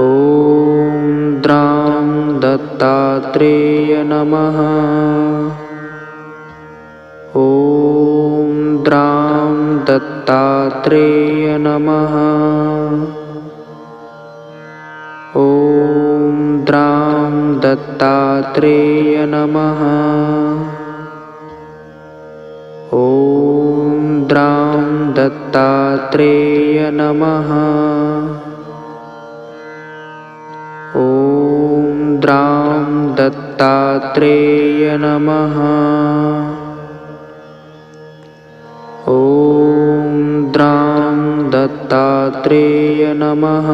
ॐ द्रां दत्तात्रेय नमः। ॐ द्रां दत्तात्रेय नमः। ॐ द्रां दत्तात्रेय नमः। ॐ द्रां दत्तात्रेय नमः ॐ द्रां दत्तात्रेय नमः।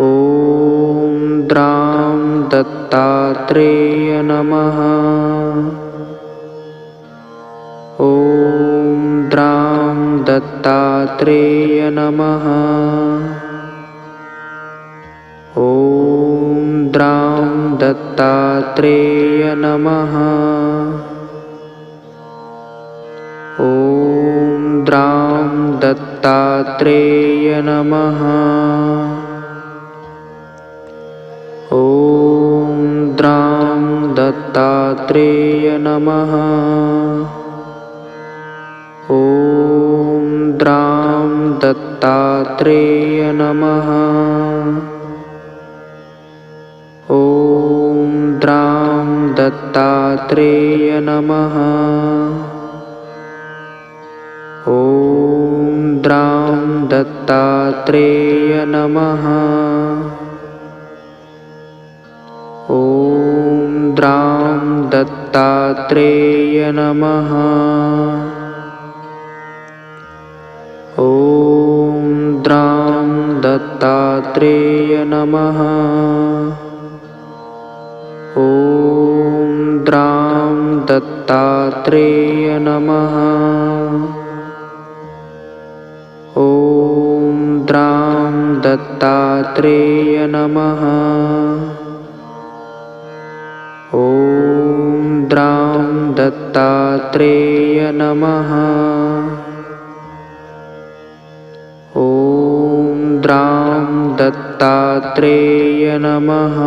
ॐ द्रां दत्तात्रेय नमः। ॐ द्रां दत्तात्रेय नमः। ॐ द्रां दत्तात्रेय नमः ॐ द्रां दत्तात्रेय नमः ॐ द्रां दत्तात्रेय नमः ॐ द्रां दत्तात्रेय ॐ द्रां दत्तात्रेय नमः। ॐ द्रां दत्तात्रेय नमः। ॐ द्रां दत्तात्रेय नमः दत्तात्रेय नमः। ॐ द्रां दत्तात्रेय नमः। ॐ द्रां दत्तात्रेय नमः। ॐ द्रां दत्तात्रेय नमः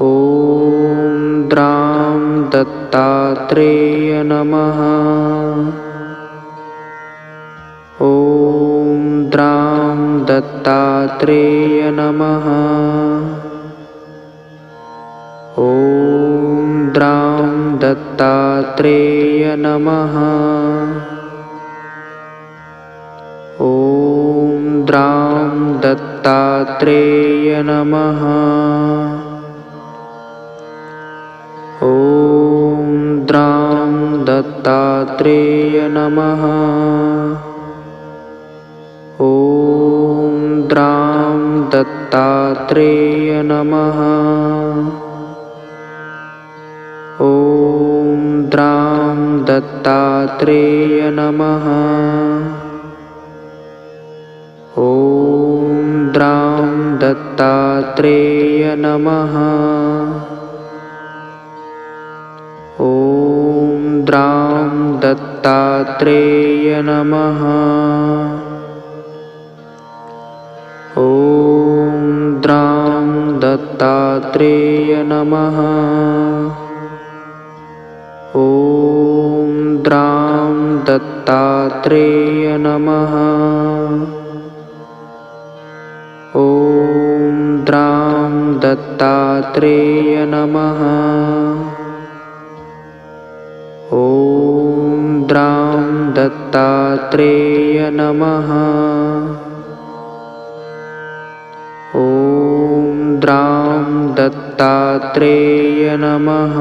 ॐ द्रां दत्तात्रेय नमः। ॐ द्रां दत्तात्रेय नमः। ॐ द्रां दत्तात्रेय नमः दत्तात्रेय नमः। ॐ द्रां दत्तात्रेय नमः। ॐ द्रां दत्तात्रेय नमः। ॐ द्रां दत्तात्रेय नमः। ॐ दत्तात्रेय नमः। ॐ द्रां दत्तात्रेय नमः। ॐ द्रां दत्तात्रेय नमः। ॐ द्रां दत्तात्रेय नमः दत्तात्रेय नमः। ॐ द्रां दत्तात्रेय नमः। ॐ द्रां दत्तात्रेय नमः।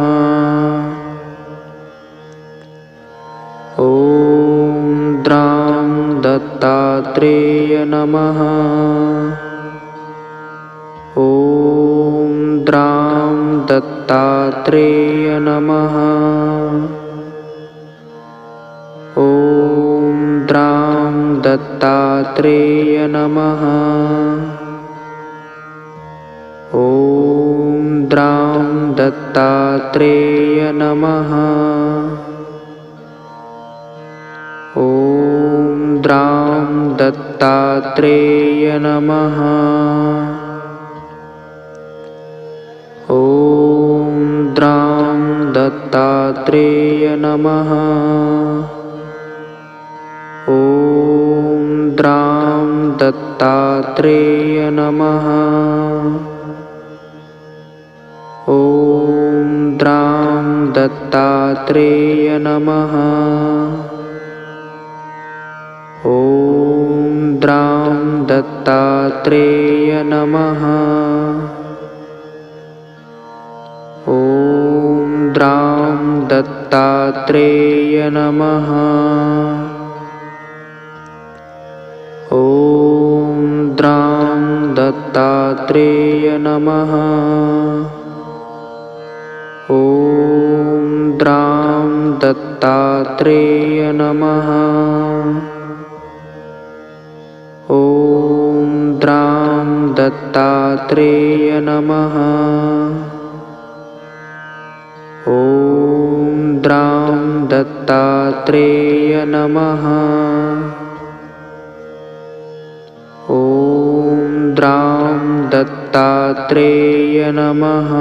ॐ द्रां दत्तात्रेय नमः द्रां दत्तात्रेय नमः ॐ द्रां दत्तात्रेय नमः ॐ द्रां दत्तात्रेय नमः ॐ द्रां दत्तात्रेय नमः ॐ द्रां दत्तात्रेय नमः। ॐ द्रां दत्तात्रेय नमः। ॐ द्रां दत्तात्रेय नमः। ॐ द्रां दत्तात्रेय नमः ॐ द्रां दत्तात्रेय नमः। ॐ द्रां दत्तात्रेय नमः। ॐ द्रां दत्तात्रेय नमः। ॐ द्रां दत्तात्रेय नमः दत्तात्रेय नमः। ॐ द्रां दत्तात्रेय नमः।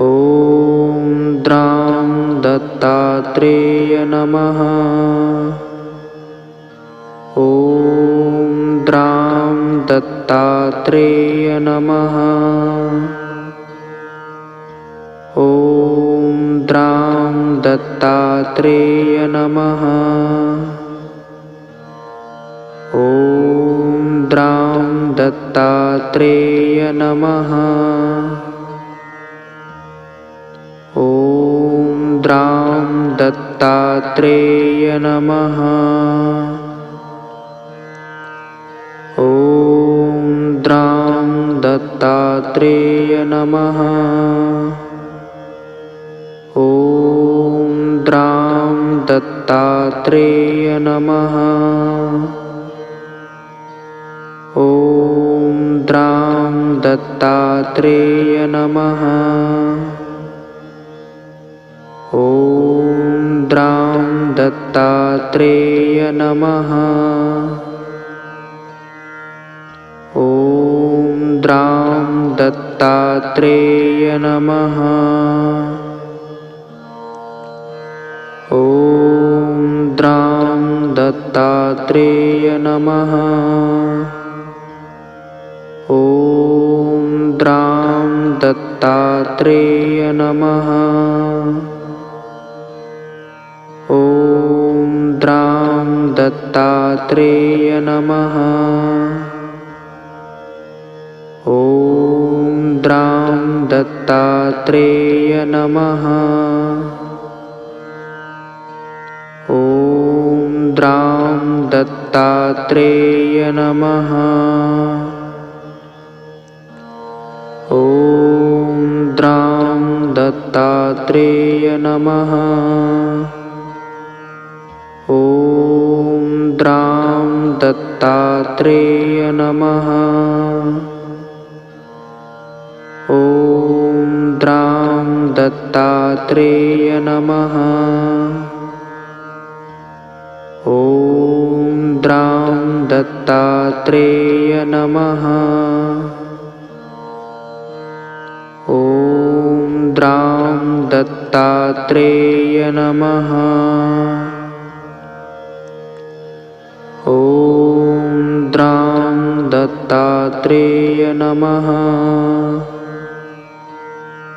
ॐ द्रां दत्तात्रेय नमः। ॐ द्रां दत्तात्रेय नमः दत्तात्रेय नमः। ॐ द्रां दत्तात्रेय नमः। ॐ द्रां दत्तात्रेय नमः। ॐ द्रां दत्तात्रेय नमः दत्तात्रेय नमः। ॐ द्रां दत्तात्रेय नमः। ॐ द्रां दत्तात्रेय नमः। ॐ द्रां दत्तात्रेय नमः ॐ द्रां दत्तात्रेय नमः। ॐ द्रां दत्तात्रेय नमः। ॐ द्रां दत्तात्रेय नमः। ॐ द्रां दत्तात्रेय नमः। ॐ द्रां दत्तात्रेय नमः। ॐ द्रां दत्तात्रेय नमः। ॐ द्रां दत्तात्रेय नमः दत्तात्रेय नमः। ॐ द्रां दत्तात्रेय नमः। ॐ द्रां दत्तात्रेय नमः।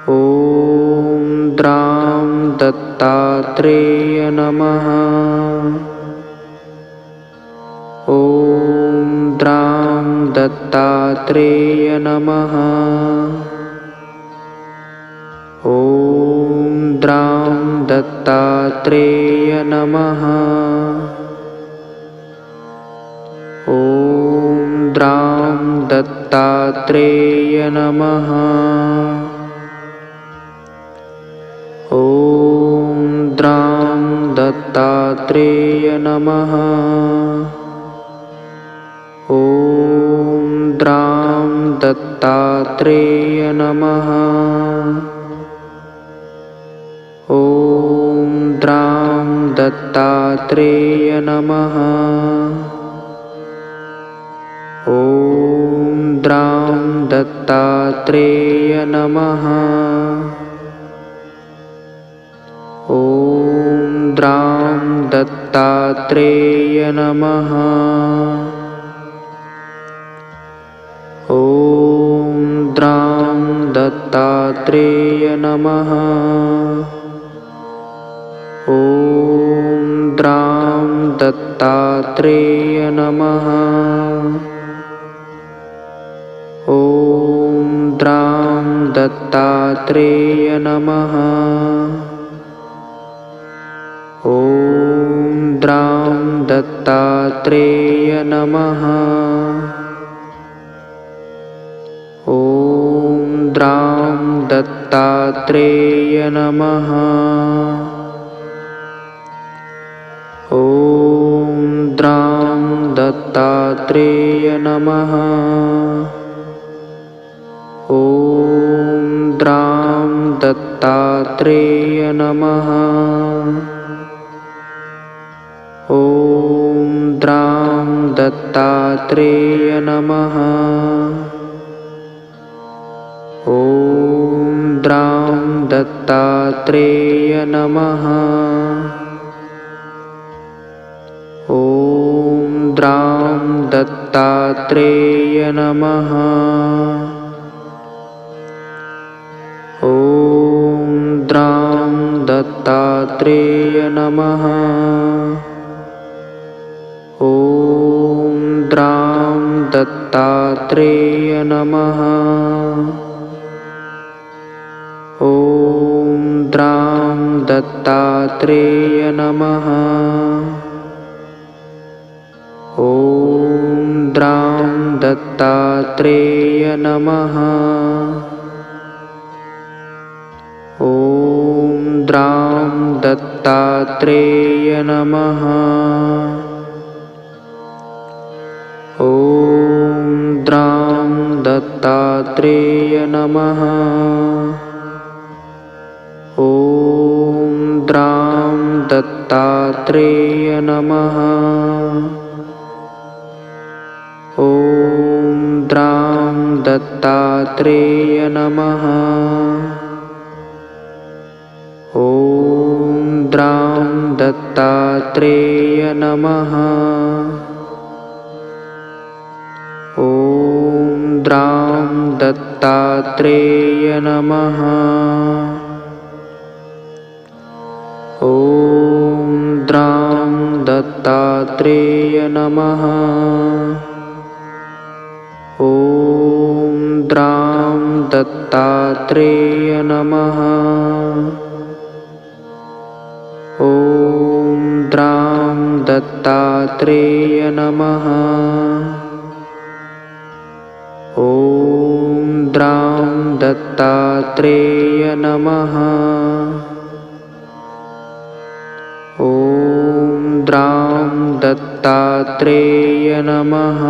ॐ द्रां दत्तात्रेय नमः दत्तात्रेय नमः ॐ द्रां दत्तात्रेय नमः ॐ द्रां दत्तात्रेय नमः ॐ द्रां दत्तात्रेय नमः ॐ दत्तात्रेय नमः। ॐ द्रां दत्तात्रेय नमः। ॐ द्रां दत्तात्रेय नमः। ॐ द्रां दत्तात्रेय नमः ॐ द्रां दत्तात्रेय नमः। ॐ द्रां दत्तात्रेय नमः। ॐ द्रां दत्तात्रेय नमः दत्तात्रेय नमः। ॐ द्रां दत्तात्रेय नमः। ॐ द्रां दत्तात्रेय नमः। ॐ द्रां दत्तात्रेय नमः। ॐ द्रां दत्तात्रेय नमः ॐ द्रां दत्तात्रेय नमः ॐ द्रां दत्तात्रेय नमः ॐ द्रां दत्तात्रेय नमः ॐ द्रां दत्तात्रेय नमः। ॐ द्रां दत्तात्रेय नमः। ॐ द्रां दत्तात्रेय नमः। ॐ द्रां दत्तात्रेय नमः ॐ द्रां दत्तात्रेय नमः। ॐ द्रां दत्तात्रेय नमः। ॐ द्रां दत्तात्रेय नमः ॐ द्रां दत्तात्रेय नमः। ॐ द्रां दत्तात्रेय नमः। ॐ द्रां दत्तात्रेय नमः दत्तात्रेय नमः।